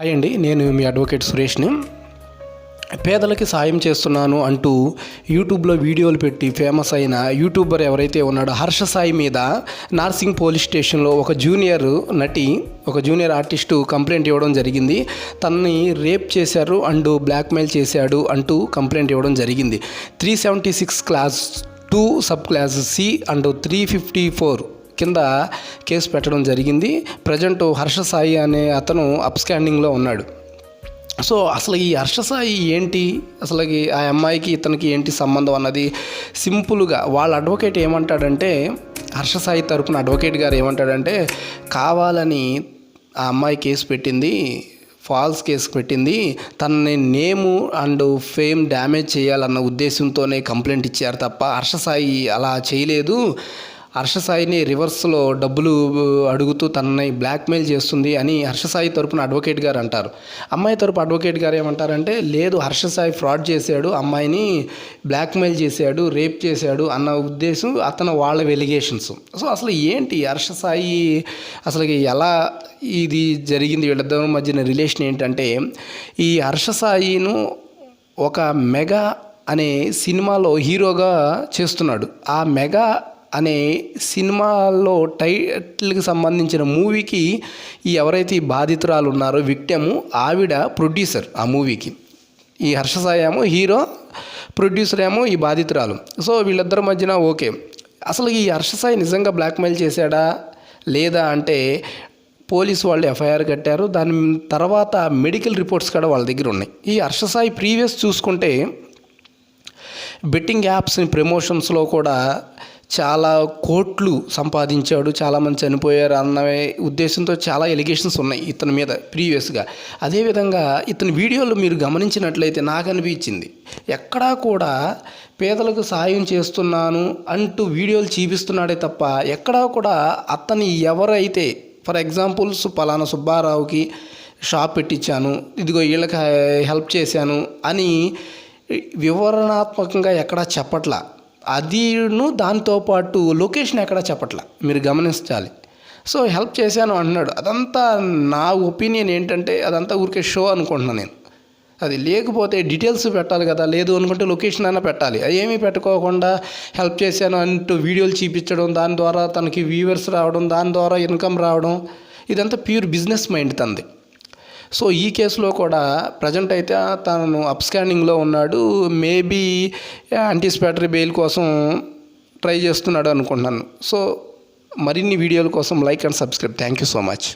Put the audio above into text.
Hi అండి నేను మీ advocate సురేష్ని. పేదలకి సాయం చేస్తున్నాను అంటూ యూట్యూబ్లో వీడియోలు పెట్టి ఫేమస్ అయిన యూట్యూబర్ ఎవరైతే ఉన్నాడో హర్ష సాయి మీద నార్సింగ్ పోలీస్ స్టేషన్లో ఒక జూనియర్ నటి ఒక జూనియర్ ఆర్టిస్టు కంప్లైంట్ ఇవ్వడం జరిగింది. తనని రేప్ చేశారు అండ్ బ్లాక్మెయిల్ చేశాడు అంటూ కంప్లైంట్ ఇవ్వడం జరిగింది. Three seventy six clause two sub clause C and three fifty four కింద కేసు పెట్టడం జరిగింది. ప్రజెంట్ హర్ష సాయి అనే అతను అప్స్కాండింగ్లో ఉన్నాడు. సో అసలు ఈ హర్ష సాయి ఏంటి? అసలు ఆ అమ్మాయికి ఇతనికి ఏంటి సంబంధం అన్నది సింపుల్గా వాళ్ళ అడ్వకేట్ ఏమంటాడంటే హర్ష సాయి తరపున అడ్వకేట్ గారు ఏమంటాడంటే కావాలని ఆ అమ్మాయి కేసు పెట్టింది ఫాల్స్ కేసు పెట్టింది. తనని నేము అండ్ ఫేమ్ డ్యామేజ్ చేయాలన్న ఉద్దేశంతోనే కంప్లైంట్ ఇచ్చారు తప్ప హర్ష సాయి అలా చేయలేదు. హర్షసాయిని రివర్స్లో డబ్బులు అడుగుతూ తనని బ్లాక్మెయిల్ చేస్తుంది అని హర్షసాయి తరపున అడ్వకేట్ గారు అంటారు. అమ్మాయి తరపు అడ్వకేట్ గారు ఏమంటారంటే లేదు హర్షసాయి ఫ్రాడ్ చేశాడు అమ్మాయిని బ్లాక్మెయిల్ చేశాడు రేప్ చేశాడు అన్న ఉద్దేశం అతను వాళ్ళ వెలిగేషన్స్. సో అసలు ఏంటి హర్షసాయి అసలు ఎలా ఇది జరిగింది? వీళ్ళిద్దరి మధ్యన రిలేషన్ ఏంటంటే ఈ హర్షసాయిను ఒక మెగా అనే సినిమాలో హీరోగా చేస్తున్నాడు. ఆ మెగా అనే సినిమాలో టైటిల్కి సంబంధించిన మూవీకి ఎవరైతే ఈ బాధితురాలు ఉన్నారో విక్టము ఆవిడ ప్రొడ్యూసర్ ఆ మూవీకి. ఈ హర్ష ఏమో హీరో ప్రొడ్యూసర్ ఏమో ఈ బాధితురాలు. సో వీళ్ళిద్దరి మధ్యన ఓకే. అసలు ఈ హర్షసాయి నిజంగా బ్లాక్మెయిల్ చేశాడా? లేదా అంటే పోలీసు వాళ్ళు ఎఫ్ఐఆర్ కట్టారు. దాని తర్వాత మెడికల్ రిపోర్ట్స్ కూడా వాళ్ళ దగ్గర ఉన్నాయి. ఈ హర్షసాయి ప్రీవియస్ చూసుకుంటే బెట్టింగ్ యాప్స్ ప్రమోషన్స్లో కూడా చాలా కోట్లు సంపాదించాడు చాలామంది చనిపోయారు అన్న ఉద్దేశంతో చాలా ఎలిగేషన్స్ ఉన్నాయి ఇతని మీద ప్రీవియస్గా అదేవిధంగా ఇతని వీడియోలు మీరు గమనించినట్లయితే నాకు అనిపించింది ఎక్కడా కూడా పేదలకు సాయం చేస్తున్నాను అంటూ వీడియోలు చూపిస్తున్నాడే తప్ప ఎక్కడా కూడా అతని ఎవరైతే ఫర్ ఎగ్జాంపుల్స్ పలానా సుబ్బారావుకి షాప్ పెట్టించాను ఇదిగో వీళ్ళకి హెల్ప్ చేశాను అని వివరణాత్మకంగా ఎక్కడా చెప్పట్లా. అదిను దాంతోపాటు లొకేషన్ ఎక్కడ చెప్పట్ల. మీరు గమనించాలి. సో హెల్ప్ చేశాను అంటున్నాడు. అదంతా నా ఒపీనియన్ ఏంటంటే అదంతా ఊరికే షో అనుకుంటున్నాను నేను. అది లేకపోతే డీటెయిల్స్ పెట్టాలి కదా. లేదు అనుకుంటే లొకేషన్ అయినా పెట్టాలి. అది ఏమీ పెట్టుకోకుండా హెల్ప్ చేశాను అంటూ వీడియోలు చూపించడం దాని ద్వారా తనకి వ్యూవర్స్ రావడం దాని ద్వారా ఇన్కమ్ రావడం ఇదంతా ప్యూర్ బిజినెస్ మైండ్ తంది. సో ఈ కేసులో కూడా ప్రజెంట్ అయితే తను అప్స్కాండింగ్లో ఉన్నాడు. మేబీ యాంటిసిపేటరీ బెయిల్ కోసం ట్రై చేస్తున్నాడు అనుకుంటున్నాను. సో మరిన్ని వీడియోల కోసం like and subscribe. Thank you so much.